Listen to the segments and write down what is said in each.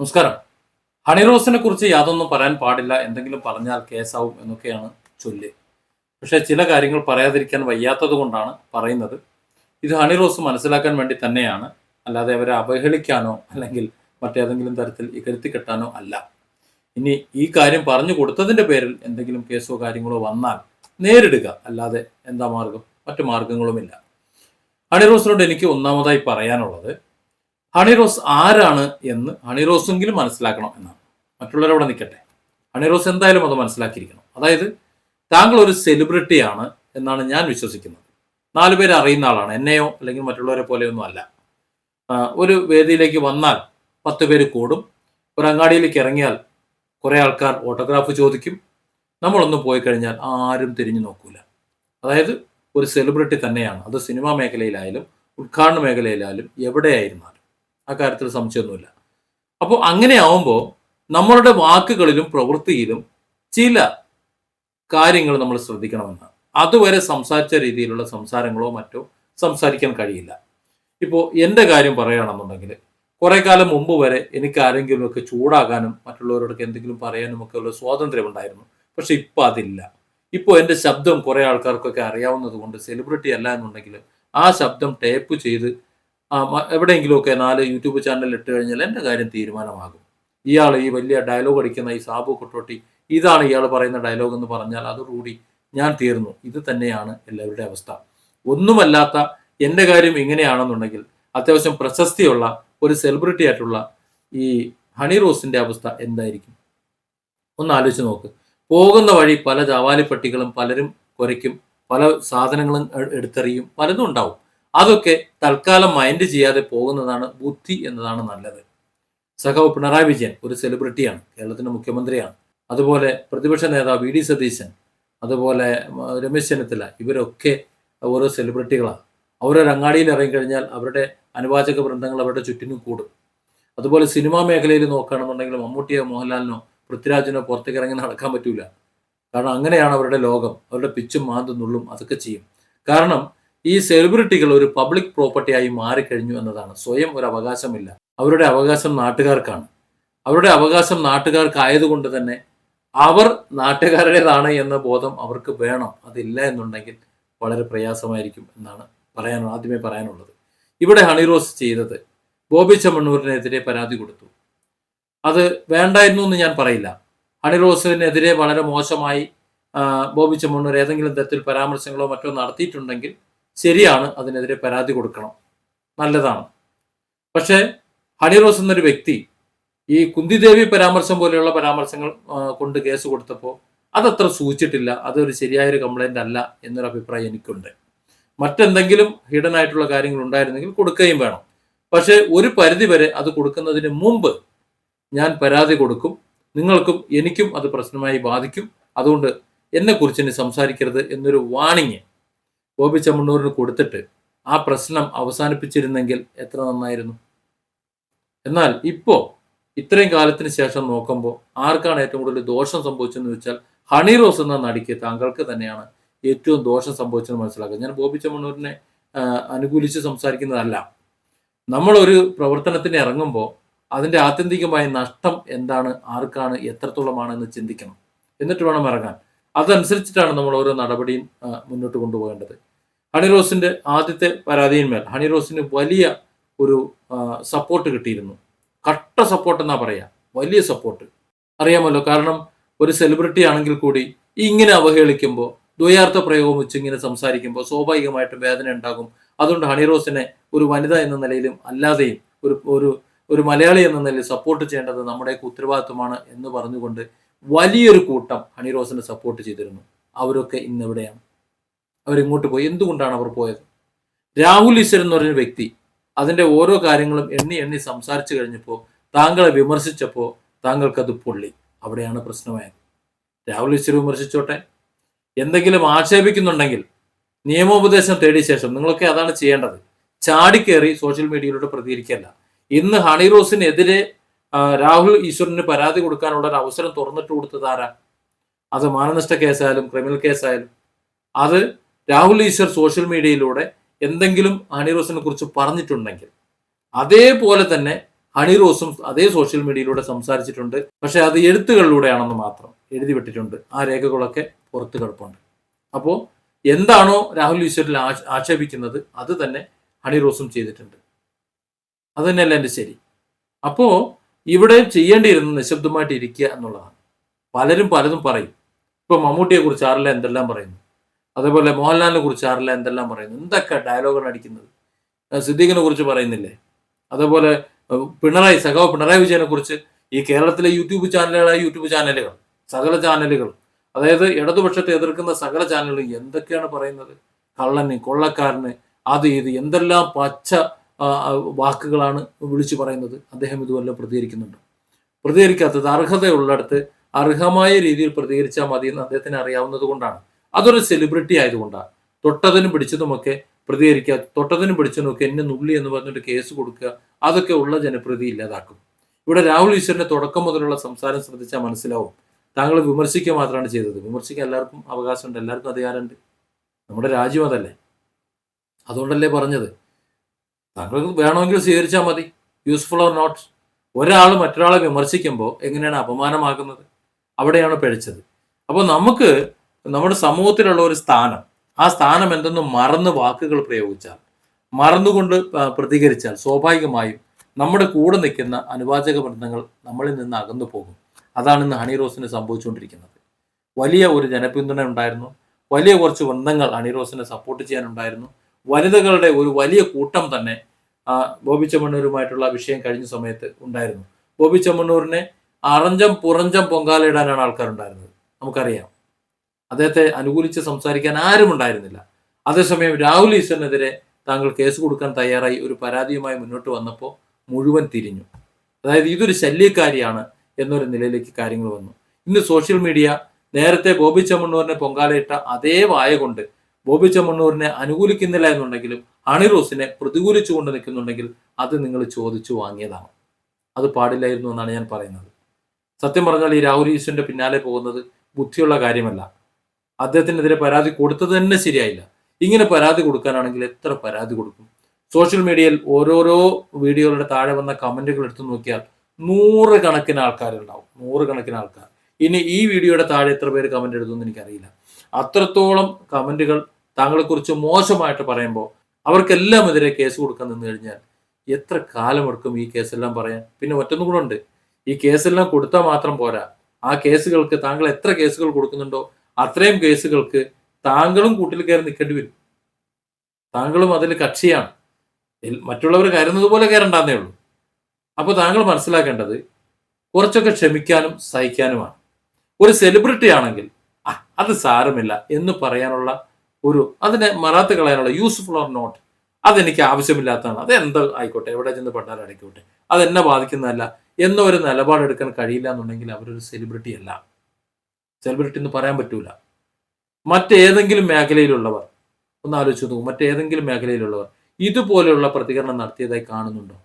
നമസ്കാരം. ഹണി റോസിനെ കുറിച്ച് യാതൊന്നും പറയാൻ പാടില്ല. എന്തെങ്കിലും പറഞ്ഞാൽ കേസാവും എന്നൊക്കെയാണ് ചൊല്ല്. പക്ഷേ ചില കാര്യങ്ങൾ പറയാതിരിക്കാൻ വയ്യാത്തത് കൊണ്ടാണ് പറയുന്നത്. ഇത് ഹണി റോസ് മനസ്സിലാക്കാൻ വേണ്ടി തന്നെയാണ്. അല്ലാതെ അവരെ അവഹേളിക്കാനോ അല്ലെങ്കിൽ മറ്റേതെങ്കിലും തരത്തിൽ ഇകഴ്ത്തി കെട്ടാനോ അല്ല. ഇനി ഈ കാര്യം പറഞ്ഞു കൊടുത്തതിന്റെ പേരിൽ എന്തെങ്കിലും കേസോ കാര്യങ്ങളോ വന്നാൽ നേരിടുക. അല്ലാതെ എന്താ മാർഗം? മറ്റു മാർഗങ്ങളുമില്ല. ഹണി റോസിനോട് എനിക്ക് ഒന്നാമതായി പറയാനുള്ളത് ഹണിറോസ് ആരാണ് എന്ന് ഹണിറോസെങ്കിലും മനസ്സിലാക്കണം എന്നാണ്. മറ്റുള്ളവരവിടെ നിൽക്കട്ടെ. ഹണിറോസ് എന്തായാലും അത് മനസ്സിലാക്കിയിരിക്കണം. അതായത് താങ്കൾ ഒരു സെലിബ്രിറ്റിയാണ് എന്നാണ് ഞാൻ വിശ്വസിക്കുന്നത്. നാലു പേര് അറിയുന്ന ആളാണ്. എന്നെയോ അല്ലെങ്കിൽ മറ്റുള്ളവരെ പോലെയൊന്നും അല്ല. ഒരു വേദിയിലേക്ക് വന്നാൽ പത്ത് പേര് കൂടും. ഒരു അങ്ങാടിയിലേക്ക് ഇറങ്ങിയാൽ കുറേ ആൾക്കാർ ഓട്ടോഗ്രാഫ് ചോദിക്കും. നമ്മളൊന്ന് പോയി കഴിഞ്ഞാൽ ആരും തിരിഞ്ഞു നോക്കൂല. അതായത് ഒരു സെലിബ്രിറ്റി തന്നെയാണ്. അത് സിനിമാ മേഖലയിലായാലും ഉദ്ഘാടന മേഖലയിലായാലും എവിടെയായിരുന്നാലും. ആ കാര്യത്തിൽ സംശയമൊന്നുമില്ല. അപ്പോൾ അങ്ങനെ ആവുമ്പോൾ നമ്മളുടെ വാക്കുകളിലും പ്രവൃത്തിയിലും ചില കാര്യങ്ങൾ നമ്മൾ ശ്രദ്ധിക്കണമെന്ന് അതുവരെ സംസാരിച്ച രീതിയിലുള്ള സംസാരങ്ങളോ മറ്റോ സംസാരിക്കാൻ കഴിയില്ല. ഇപ്പോൾ എന്റെ കാര്യം പറയുകയാണെന്നുണ്ടെങ്കിൽ കുറേ കാലം മുമ്പ് വരെ എനിക്ക് ആരെങ്കിലുമൊക്കെ ചൂടാകാനും മറ്റുള്ളവരോടൊക്കെ എന്തെങ്കിലും പറയാനും ഒക്കെ ഉള്ള സ്വാതന്ത്ര്യം ഉണ്ടായിരുന്നു. പക്ഷെ ഇപ്പോൾ അതില്ല. ഇപ്പോൾ എന്റെ ശബ്ദം കുറേ ആൾക്കാർക്കൊക്കെ അറിയാവുന്നത് കൊണ്ട് സെലിബ്രിറ്റി അല്ല എന്നുണ്ടെങ്കിൽ ആ ശബ്ദം ടേപ്പ് ചെയ്ത് എവിടെയെങ്കിലുമൊക്കെ നാല് യൂട്യൂബ് ചാനൽ ഇട്ട് കഴിഞ്ഞാൽ എന്റെ കാര്യം തീരുമാനമാകും. ഇയാൾ ഈ വലിയ ഡയലോഗ് അടിക്കുന്ന ഈ സാബു കുട്ടോട്ടി ഇതാണ് ഇയാൾ പറയുന്ന ഡയലോഗ് എന്ന് പറഞ്ഞാൽ അതോടുകൂടി ഞാൻ തീർന്നു. ഇത് തന്നെയാണ് എല്ലാവരുടെ അവസ്ഥ. ഒന്നുമല്ലാത്ത എന്റെ കാര്യം ഇങ്ങനെയാണെന്നുണ്ടെങ്കിൽ അത്യാവശ്യം പ്രശസ്തിയുള്ള ഒരു സെലിബ്രിറ്റി ആയിട്ടുള്ള ഈ ഹണി റോസിന്റെ അവസ്ഥ എന്തായിരിക്കും? ഒന്ന് ആലോചിച്ച് നോക്ക്. പോകുന്ന വഴി പല ജവാലിപ്പട്ടികളും പലരും കുരയ്ക്കും പല സാധനങ്ങളും എടുത്തെറിയും പലതും ഉണ്ടാവും. അതൊക്കെ തൽക്കാലം മൈൻഡ് ചെയ്യാതെ പോകുന്നതാണ് ബുദ്ധി എന്നതാണ് നല്ലത്. സഖാവ് പിണറായി വിജയൻ ഒരു സെലിബ്രിറ്റിയാണ് കേരളത്തിന്റെ മുഖ്യമന്ത്രിയാണ്. അതുപോലെ പ്രതിപക്ഷ നേതാവ് വി ഡി സതീശൻ അതുപോലെ രമേശ് ചെന്നിത്തല ഇവരൊക്കെ ഓരോ സെലിബ്രിറ്റികളാണ് അവരൊരു അങ്ങാടിയിൽ ഇറങ്ങിക്കഴിഞ്ഞാൽ അവരുടെ അനുവാചക വൃന്ദങ്ങൾ അവരുടെ ചുറ്റിനും കൂടും. അതുപോലെ സിനിമാ മേഖലയിൽ നോക്കുകയാണെന്നുണ്ടെങ്കിൽ മമ്മൂട്ടിയോ മോഹൻലാലിനോ പൃഥ്വിരാജിനോ പുറത്തേക്ക് ഇറങ്ങി നടക്കാൻ പറ്റൂല. കാരണം അങ്ങനെയാണ് അവരുടെ ലോകം. അവരുടെ പിച്ചും മാന്തും നുള്ളും അതൊക്കെ ചെയ്യും. കാരണം ഈ സെലിബ്രിറ്റികൾ ഒരു പബ്ലിക് പ്രോപ്പർട്ടിയായി മാറിക്കഴിഞ്ഞു എന്നതാണ്. സ്വയം ഒരു അവകാശമില്ല. അവരുടെ അവകാശം നാട്ടുകാർക്കാണ്. അവരുടെ അവകാശം നാട്ടുകാർക്കായതുകൊണ്ട് തന്നെ അവർ നാട്ടുകാരുടേതാണ് എന്ന ബോധം അവർക്ക് വേണം. അതില്ല എന്നുണ്ടെങ്കിൽ വളരെ പ്രയാസമായിരിക്കും എന്നാണ് പറയാൻ ആദ്യമേ പറയാനുള്ളത്. ഇവിടെ ഹണിറോസ് ചെയ്തത് ബോബി ചെമ്മണ്ണൂരിനെതിരെ പരാതി കൊടുത്തു. അത് വേണ്ടായിരുന്നു എന്ന് ഞാൻ പറയില്ല. ഹണിറോസിനെതിരെ വളരെ മോശമായി ബോബി ചെമ്മണ്ണൂർ ഏതെങ്കിലും തരത്തിൽ പരാമർശങ്ങളോ മറ്റോ നടത്തിയിട്ടുണ്ടെങ്കിൽ ശരിയാണ് അതിനെതിരെ പരാതി കൊടുക്കണം. നല്ലതാണ്. പക്ഷേ ഹണിറോസ് എന്നൊരു വ്യക്തി ഈ കുന്തിദേവി പരാമർശം പോലെയുള്ള പരാമർശങ്ങൾ കൊണ്ട് കേസ് കൊടുത്തപ്പോൾ അതത്ര സൂചിച്ചിട്ടില്ല. അതൊരു ശരിയായൊരു കംപ്ലൈന്റ് അല്ല എന്നൊരു അഭിപ്രായം എനിക്കുണ്ട്. മറ്റെന്തെങ്കിലും ഹിഡൻ ആയിട്ടുള്ള കാര്യങ്ങൾ ഉണ്ടായിരുന്നെങ്കിൽ കൊടുക്കുകയും വേണം. പക്ഷേ ഒരു പരിധി വരെ അത് കൊടുക്കുന്നതിന് മുമ്പ് ഞാൻ പരാതി കൊടുക്കും. നിങ്ങൾക്കും എനിക്കും അത് പ്രശ്നമായി ബാധിക്കും. അതുകൊണ്ട് എന്നെക്കുറിച്ച് ഇനി സംസാരിക്കരുത് എന്നൊരു വാണിങ് ബോബി ചമ്മണ്ണൂരിന് കൊടുത്തിട്ട് ആ പ്രശ്നം അവസാനിപ്പിച്ചിരുന്നെങ്കിൽ എത്ര നന്നായിരുന്നു? എന്നാൽ ഇപ്പോ ഇത്രയും കാലത്തിന് ശേഷം നോക്കുമ്പോൾ ആർക്കാണ് ഏറ്റവും കൂടുതൽ ദോഷം സംഭവിച്ചതെന്ന് വെച്ചാൽ ഹണി റോസ് എന്ന നടിക്ക് താങ്കൾക്ക് തന്നെയാണ് ഏറ്റവും ദോഷം സംഭവിച്ചെന്ന് മനസ്സിലാക്കുക ഞാൻ ബോബി ചമ്മണ്ണൂരിനെ അനുകൂലിച്ച് സംസാരിക്കുന്നതല്ല. നമ്മളൊരു പ്രവർത്തനത്തിന് ഇറങ്ങുമ്പോൾ അതിന്റെ ആത്യന്തികമായ നഷ്ടം എന്താണ് ആർക്കാണ് എത്രത്തോളമാണെന്ന് ചിന്തിക്കണം. എന്നിട്ട് വേണം ഇറങ്ങാൻ. അതനുസരിച്ചിട്ടാണ് നമ്മൾ ഓരോ നടപടിയും മുന്നോട്ട് കൊണ്ടുപോകേണ്ടത്. ഹണി റോസിന്റെ ആദ്യത്തെ പരാതിയിന്മേൽ ഹണി റോസിന് വലിയ ഒരു സപ്പോർട്ട് കിട്ടിയിരുന്നു. കട്ട സപ്പോർട്ട് എന്നാ പറയാ. വലിയ സപ്പോർട്ട് അറിയാമല്ലോ കാരണം ഒരു സെലിബ്രിറ്റി ആണെങ്കിൽ കൂടി ഇങ്ങനെ അവഹേളിക്കുമ്പോൾ ദ്വയാർത്ഥ പ്രയോഗം വെച്ച് ഇങ്ങനെ സംസാരിക്കുമ്പോൾ സ്വാഭാവികമായിട്ടും വേദന ഉണ്ടാകും. അതുകൊണ്ട് ഹണി റോസിനെ ഒരു വനിത എന്ന നിലയിലും അല്ലാതെയും ഒരു ഒരു ഒരു മലയാളി എന്ന നിലയിൽ സപ്പോർട്ട് ചെയ്യേണ്ടത് നമ്മുടെയൊക്കെ ഉത്തരവാദിത്വമാണ് എന്ന് പറഞ്ഞുകൊണ്ട് വലിയൊരു കൂട്ടം ഹണി റോസിനെ സപ്പോർട്ട് ചെയ്തിരുന്നു. അവരൊക്കെ ഇന്ന് എവിടെയാണ് അവരിങ്ങോട്ട് പോയി? എന്തുകൊണ്ടാണ് അവർ പോയത്? രാഹുൽ ഈശ്വർ എന്ന് പറഞ്ഞ വ്യക്തി അതിന്റെ ഓരോ കാര്യങ്ങളും എണ്ണി എണ്ണി സംസാരിച്ചു കഴിഞ്ഞപ്പോൾ താങ്കളെ വിമർശിച്ചപ്പോൾ താങ്കൾക്കത് പൊള്ളി. അവിടെയാണ് പ്രശ്നമായത്. രാഹുൽ ഈശ്വർ വിമർശിച്ചോട്ടെ? എന്തെങ്കിലും ആക്ഷേപിക്കുന്നുണ്ടെങ്കിൽ നിയമോപദേശം തേടിയ ശേഷം നിങ്ങളൊക്കെ അതാണ് ചെയ്യേണ്ടത്. ചാടിക്കേറി സോഷ്യൽ മീഡിയയിലൂടെ പ്രതികരിക്കല്ല. ഇന്ന് ഹണി റോസിനെതിരെ രാഹുൽ ഈശ്വറിന് പരാതി കൊടുക്കാനുള്ള ഒരു അവസരം തുറന്നിട്ട് കൊടുത്തത് ആരാ? അത് മാനനഷ്ട കേസായാലും ക്രിമിനൽ കേസായാലും. അത് രാഹുൽ ഈശ്വർ സോഷ്യൽ മീഡിയയിലൂടെ എന്തെങ്കിലും ഹണി റോസിനെ കുറിച്ച് പറഞ്ഞിട്ടുണ്ടെങ്കിൽ. അതേപോലെ തന്നെ ഹണി റോസും അതേ സോഷ്യൽ മീഡിയയിലൂടെ സംസാരിച്ചിട്ടുണ്ട്. പക്ഷെ അത് എഴുത്തുകളിലൂടെയാണെന്ന് മാത്രം എഴുതി വിട്ടിട്ടുണ്ട്. ആ രേഖകളൊക്കെ പുറത്ത് കിടപ്പുണ്ട്. അപ്പോൾ എന്താണോ രാഹുൽ ഈശ്വരിൽ ആക്ഷ- ആക്ഷേപിക്കുന്നത് അത് തന്നെ ഹണി റോസും ചെയ്തിട്ടുണ്ട്. അത് തന്നെയല്ല എന്റെ ശരി. അപ്പോൾ ഇവിടെ ചെയ്യേണ്ടിയിരുന്നു നിശബ്ദമായിട്ട് ഇരിക്കുക എന്നുള്ളതാണ്. പലരും പലതും പറയും. ഇപ്പൊ മമ്മൂട്ടിയെ കുറിച്ച് ആറില്ല എന്തെല്ലാം പറയുന്നു? അതേപോലെ മോഹൻലാലിനെ കുറിച്ച് ആറില്ല എന്തെല്ലാം പറയുന്നു? എന്തൊക്കെ ഡയലോഗാണ് അടിക്കുന്നത്? സിദ്ദീഖിനെ കുറിച്ച് പറയുന്നില്ലേ? അതേപോലെ പിണറായി സഖാവ് പിണറായി വിജയനെ കുറിച്ച് ഈ കേരളത്തിലെ യൂട്യൂബ് ചാനലുകളായ യൂട്യൂബ് ചാനലുകൾ സകല ചാനലുകൾ അതായത് ഇടതുപക്ഷത്തെ എതിർക്കുന്ന സകല ചാനലുകൾ എന്തൊക്കെയാണ് പറയുന്നത്? കള്ളന് കൊള്ളക്കാരന് അത് ഇത് എന്തെല്ലാം പച്ച വാക്കുകളാണ് വിളിച്ചു പറയുന്നത്. അദ്ദേഹം ഇതുപോലെ പ്രതികരിക്കുന്നുണ്ട്. പ്രതികരിക്കാത്തത് അർഹതയുള്ളിടത്ത് അർഹമായ രീതിയിൽ പ്രതികരിച്ചാൽ മതി എന്ന് അദ്ദേഹത്തിന് അറിയാവുന്നത് കൊണ്ടാണ്. അതൊരു സെലിബ്രിറ്റി ആയതുകൊണ്ടാണ്. തൊട്ടതിനും പിടിച്ചതുമൊക്കെ പ്രതികരിക്കുക തൊട്ടതിനും പിടിച്ചതുമൊക്കെ എന്നെ നുള്ളി എന്ന് പറഞ്ഞിട്ട് കേസ് കൊടുക്കുക അതൊക്കെ ഉള്ള ജനപ്രീതി ഇല്ലാതാക്കും. ഇവിടെ രാഹുൽ ഈശ്വറിന്റെ തുടക്കം മുതലുള്ള സംസാരം ശ്രദ്ധിച്ചാൽ മനസ്സിലാവും. താങ്കൾ വിമർശിക്കുക മാത്രമാണ് ചെയ്തത്. വിമർശിക്കാൻ എല്ലാവർക്കും അവകാശമുണ്ട്. എല്ലാവർക്കും അധികാരമുണ്ട്. നമ്മുടെ രാജ്യം അതല്ലേ. അതുകൊണ്ടല്ലേ പറഞ്ഞത്. താങ്കൾക്ക് വേണമെങ്കിൽ സ്വീകരിച്ചാൽ മതി. യൂസ്ഫുൾ ഓർ നോട്ട് ഒരാൾ മറ്റൊരാളെ വിമർശിക്കുമ്പോൾ എങ്ങനെയാണ് അപമാനമാകുന്നത്? അവിടെയാണ് പിഴച്ചത് അപ്പോൾ നമുക്ക് നമ്മുടെ സമൂഹത്തിലുള്ള ഒരു സ്ഥാനം ആ സ്ഥാനം എന്തെന്ന് മറന്ന് വാക്കുകൾ പ്രയോഗിച്ചാൽ മറന്നുകൊണ്ട് പ്രതികരിച്ചാൽ സ്വാഭാവികമായും നമ്മുടെ കൂടെ നിൽക്കുന്ന അനുവാചക ബന്ധങ്ങൾ നമ്മളിൽ നിന്ന് അകന്നു പോകും. അതാണ് ഇന്ന് ഹണി റോസിന് സംഭവിച്ചുകൊണ്ടിരിക്കുന്നത്. വലിയ ഒരു ജനപിന്തുണ ഉണ്ടായിരുന്നു. വലിയ കുറച്ച് ബന്ധങ്ങൾ ഹണി റോസിനെ സപ്പോർട്ട് ചെയ്യാനുണ്ടായിരുന്നു. വനിതകളുടെ ഒരു വലിയ കൂട്ടം തന്നെ ബോബി ചെമ്മണ്ണൂരുമായിട്ടുള്ള വിഷയം കഴിഞ്ഞ സമയത്ത് ഉണ്ടായിരുന്നു. ബോബി ചെമ്മണ്ണൂരിനെ അറഞ്ചം പുറഞ്ചം പൊങ്കാലയിടാനാണ് ആൾക്കാരുണ്ടായിരുന്നത്. നമുക്കറിയാം. അദ്ദേഹത്തെ അനുകൂലിച്ച് സംസാരിക്കാൻ ആരും ഉണ്ടായിരുന്നില്ല. അതേസമയം രാഹുൽ ഈശ്വറിനെതിരെ താങ്കൾ കേസ് കൊടുക്കാൻ തയ്യാറായി ഒരു പരാതിയുമായി മുന്നോട്ട് വന്നപ്പോൾ മുഴുവൻ തിരിഞ്ഞു. അതായത് ഇതൊരു ശല്യക്കാരിയാണ് എന്നൊരു നിലയിലേക്ക് കാര്യങ്ങൾ വന്നു. ഇന്ന് സോഷ്യൽ മീഡിയ നേരത്തെ ബോബി ചെമ്മണ്ണൂരിനെ പൊങ്കാലയിട്ട അതേ വായ കൊണ്ട് ബോബി ചെമ്മണ്ണൂരിനെ അനുകൂലിക്കുന്നില്ല എന്നുണ്ടെങ്കിലും അണിറോസിനെ പ്രതികൂലിച്ചുകൊണ്ട് നിൽക്കുന്നുണ്ടെങ്കിൽ അത് നിങ്ങൾ ചോദിച്ചു വാങ്ങിയതാണ്. അത് പാടില്ലായിരുന്നു എന്നാണ് ഞാൻ പറയുന്നത്. സത്യം പറഞ്ഞാൽ ഈ രാഹുൽ ഈശ്വറിന്റെ പിന്നാലെ പോകുന്നത് ബുദ്ധിയുള്ള കാര്യമല്ല. അദ്ദേഹത്തിനെതിരെ പരാതി കൊടുത്തത് തന്നെ ശരിയായില്ല. ഇങ്ങനെ പരാതി കൊടുക്കാനാണെങ്കിൽ എത്ര പരാതി കൊടുക്കും? സോഷ്യൽ മീഡിയയിൽ ഓരോരോ വീഡിയോകളുടെ താഴെ വന്ന കമന്റുകൾ എടുത്തു നോക്കിയാൽ നൂറുകണക്കിന് ആൾക്കാരുണ്ടാവും. നൂറുകണക്കിന് ആൾക്കാർ. ഇനി ഈ വീഡിയോയുടെ താഴെ എത്ര പേര് കമന്റ് എഴുതുമെന്ന് എനിക്കറിയില്ല. അത്രത്തോളം കമന്റുകൾ താങ്കളെക്കുറിച്ച് മോശമായിട്ട് പറയുമ്പോൾ അവർക്കെല്ലാം എതിരെ കേസ് കൊടുക്കാൻ നിന്ന് കഴിഞ്ഞാൽ എത്ര കാലമെടുക്കും ഈ കേസെല്ലാം പറയാൻ? പിന്നെ മറ്റൊന്നും കൂടെ ഉണ്ട്. ഈ കേസെല്ലാം കൊടുത്താൽ മാത്രം പോരാ. ആ കേസുകൾക്ക് താങ്കൾ എത്ര കേസുകൾ കൊടുക്കുന്നുണ്ടോ അത്രയും കേസുകൾക്ക് താങ്കളും കൂട്ടിൽ കയറി നിൽക്കേണ്ടി വരും. താങ്കളും അതിൽ കക്ഷിയാണ്. മറ്റുള്ളവർ കയറുന്നത് പോലെ കയറണ്ടെന്നേ ഉള്ളൂ. അപ്പോൾ താങ്കൾ മനസ്സിലാക്കേണ്ടത് കുറച്ചൊക്കെ ക്ഷമിക്കാനും സഹിക്കാനുമാണ്. ഒരു സെലിബ്രിറ്റി ആണെങ്കിൽ അത് സാരമില്ല എന്ന് പറയാനുള്ള ഒരു അതിനെ മറാത്ത് കളയാനുള്ള യൂസ്ഫുൾ ഓർ നോട്ട്? അതെനിക്ക് ആവശ്യമില്ലാത്തതാണ്. അത് എന്താ ആയിക്കോട്ടെ എവിടെ ചെന്ന് പെട്ടാൽ അടയ്ക്കോട്ടെ. എന്നെ ബാധിക്കുന്നതല്ല. എന്ന ഒരു നിലപാടെടുക്കാൻ കഴിയില്ല എന്നുണ്ടെങ്കിൽ അവരൊരു സെലിബ്രിറ്റി അല്ല. സെലിബ്രിറ്റി എന്ന് പറയാൻ പറ്റൂല. മറ്റേതെങ്കിലും മേഖലയിലുള്ളവർ ഒന്ന് ആലോചിച്ച് നോക്കും. മറ്റേതെങ്കിലും മേഖലയിലുള്ളവർ ഇതുപോലെയുള്ള പ്രതികരണം നടത്തിയതായി കാണുന്നുണ്ടോ?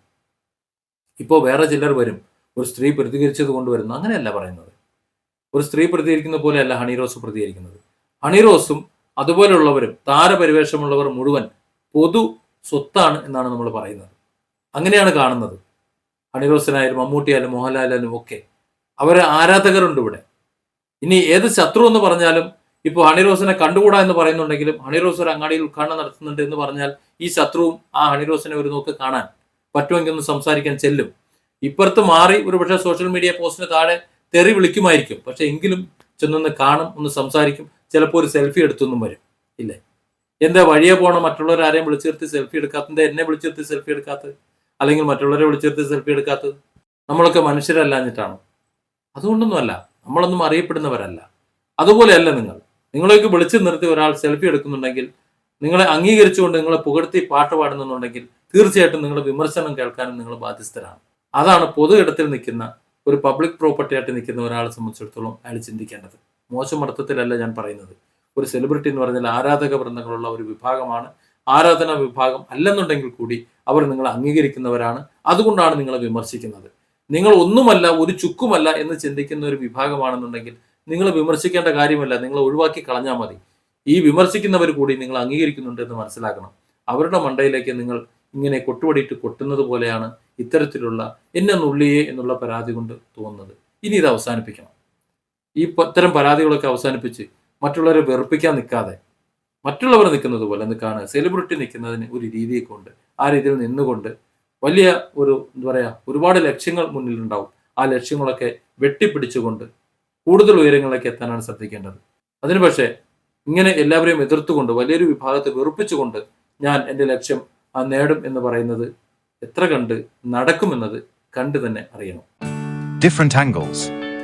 ഇപ്പോൾ വേറെ ചിലർ വരും. ഒരു സ്ത്രീ പ്രതികരിച്ചത് കൊണ്ട് വരുന്നു. അങ്ങനെയല്ല പറയുന്നത്. ഒരു സ്ത്രീ പ്രതികരിക്കുന്ന പോലെയല്ല ഹണിറോസ് പ്രതികരിക്കുന്നത്. ഹണിറോസും അതുപോലെയുള്ളവരും താരപരിവേഷമുള്ളവർ മുഴുവൻ പൊതു സ്വത്താണ് എന്നാണ് നമ്മൾ പറയുന്നത്. അങ്ങനെയാണ് കാണുന്നത്. ഹണിറോസിനായാലും മമ്മൂട്ടിയായാലും മോഹൻലാലായാലും ഒക്കെ അവരെ ആരാധകരുണ്ട് ഇവിടെ. ഇനി ഏത് ശത്രു എന്ന് പറഞ്ഞാലും ഇപ്പോൾ ഹണിറോസിനെ കണ്ടുകൂടാ എന്ന് പറയുന്നുണ്ടെങ്കിലും ഹണിറോസ് ഒരു അങ്ങാടിയിൽ ഉദ്ഘാടനം നടത്തുന്നുണ്ട് എന്ന് പറഞ്ഞാൽ ഈ ശത്രുവും ആ ഹണിറോസിനെ ഒരു നോക്ക് കാണാൻ പറ്റുമെങ്കിൽ ഒന്ന് സംസാരിക്കാൻ ചെല്ലും. ഇപ്പുറത്ത് മാറി ഒരു പക്ഷേ സോഷ്യൽ മീഡിയ പോസ്റ്റിന് താഴെ തെറി വിളിക്കുമായിരിക്കും. പക്ഷെ എങ്കിലും ചെന്നൊന്ന് കാണും ഒന്ന് സംസാരിക്കും. ചിലപ്പോൾ ഒരു സെൽഫി എടുത്തൊന്നും വരും. ഇല്ലേ? എന്താ വഴിയെ പോണ? മറ്റുള്ളവർ ആരെയും വിളിച്ചു നിർത്തി സെൽഫി എടുക്കാത്തത്? എന്നെ വിളിച്ചു നിർത്തി സെൽഫി എടുക്കാത്തത്? അല്ലെങ്കിൽ മറ്റുള്ളവരെ വിളിച്ചു നിർത്തി സെൽഫി എടുക്കാത്തത്? നമ്മളൊക്കെ മനുഷ്യരല്ലാഞ്ഞിട്ടാണ്? അതുകൊണ്ടൊന്നുമല്ല നമ്മളൊന്നും അറിയപ്പെടുന്നവരല്ല. അതുപോലെയല്ല നിങ്ങൾ. നിങ്ങളെയൊക്കെ വിളിച്ചു നിർത്തി ഒരാൾ സെൽഫി എടുക്കുന്നുണ്ടെങ്കിൽ നിങ്ങളെ അംഗീകരിച്ചുകൊണ്ട് നിങ്ങളെ പുകഴ്ത്തി പാട്ട് പാടുന്നുണ്ടെങ്കിൽ തീർച്ചയായിട്ടും നിങ്ങളുടെ വിമർശനം കേൾക്കാനും നിങ്ങൾ ബാധ്യസ്ഥരാണ്. അതാണ് പൊതു ഇടത്തിൽ നിൽക്കുന്ന ഒരു പബ്ലിക് പ്രോപ്പർട്ടി ആയിട്ട് നിൽക്കുന്ന ഒരാളെ സംബന്ധിച്ചിടത്തോളം അയാൾ ചിന്തിക്കേണ്ടത്. മോശം അർത്ഥത്തിലല്ല ഞാൻ പറയുന്നത്. ഒരു സെലിബ്രിറ്റി എന്ന് പറഞ്ഞാൽ ആരാധക വൃന്ദങ്ങളുള്ള ഒരു വിഭാഗമാണ്. ആരാധന വിഭാഗം അല്ലെന്നുണ്ടെങ്കിൽ കൂടി അവർ നിങ്ങളെ അംഗീകരിക്കുന്നവരാണ്. അതുകൊണ്ടാണ് നിങ്ങളെ വിമർശിക്കുന്നത്. നിങ്ങൾ ഒന്നുമല്ല ഒരു ചുക്കുമല്ല എന്ന് ചിന്തിക്കുന്ന ഒരു വിഭാഗമാണെന്നുണ്ടെങ്കിൽ നിങ്ങൾ വിമർശിക്കേണ്ട കാര്യമല്ല. നിങ്ങൾ ഒഴിവാക്കി കളഞ്ഞാൽ മതി. ഈ വിമർശിക്കുന്നവർ കൂടി നിങ്ങൾ അംഗീകരിക്കുന്നുണ്ട് എന്ന് മനസ്സിലാക്കണം. അവരുടെ മണ്ടയിലേക്ക് നിങ്ങൾ ഇങ്ങനെ കൊട്ടുപടിയിട്ട് കൊട്ടുന്നത് പോലെയാണ് ഇത്തരത്തിലുള്ള എന്നെ നുള്ളിയേ എന്നുള്ള പരാതി കൊണ്ട് തോന്നുന്നത്. ഇനി ഇത് അവസാനിപ്പിക്കണം. ഈ ഇത്തരം പരാതികളൊക്കെ അവസാനിപ്പിച്ച് മറ്റുള്ളവരെ വെറുപ്പിക്കാൻ നിൽക്കാതെ മറ്റുള്ളവർ നിൽക്കുന്നത് പോലെ നിൽക്കാണ് സെലിബ്രിറ്റി നിൽക്കുന്നതിന് ഒരു രീതിയൊക്കെ കൊണ്ട് ആ രീതിയിൽ നിന്നുകൊണ്ട് വലിയ ഒരു എന്താ പറയുക ഒരുപാട് ലക്ഷ്യങ്ങൾ മുന്നിലുണ്ടാവും. ആ ലക്ഷ്യങ്ങളൊക്കെ വെട്ടിപ്പിടിച്ചുകൊണ്ട് കൂടുതൽ ഉയരങ്ങളിലേക്ക് എത്താനാണ് ശ്രദ്ധിക്കേണ്ടത്. അതിന് പക്ഷേ ഇങ്ങനെ എല്ലാവരെയും എതിർത്തുകൊണ്ട് വലിയൊരു വിഭാഗത്തെ വെറുപ്പിച്ചുകൊണ്ട് ഞാൻ എന്റെ ലക്ഷ്യം ആ നേടും എന്ന് പറയുന്നത് എത്ര കണ്ട് നടക്കുമെന്നത് കണ്ടു തന്നെ അറിയണം.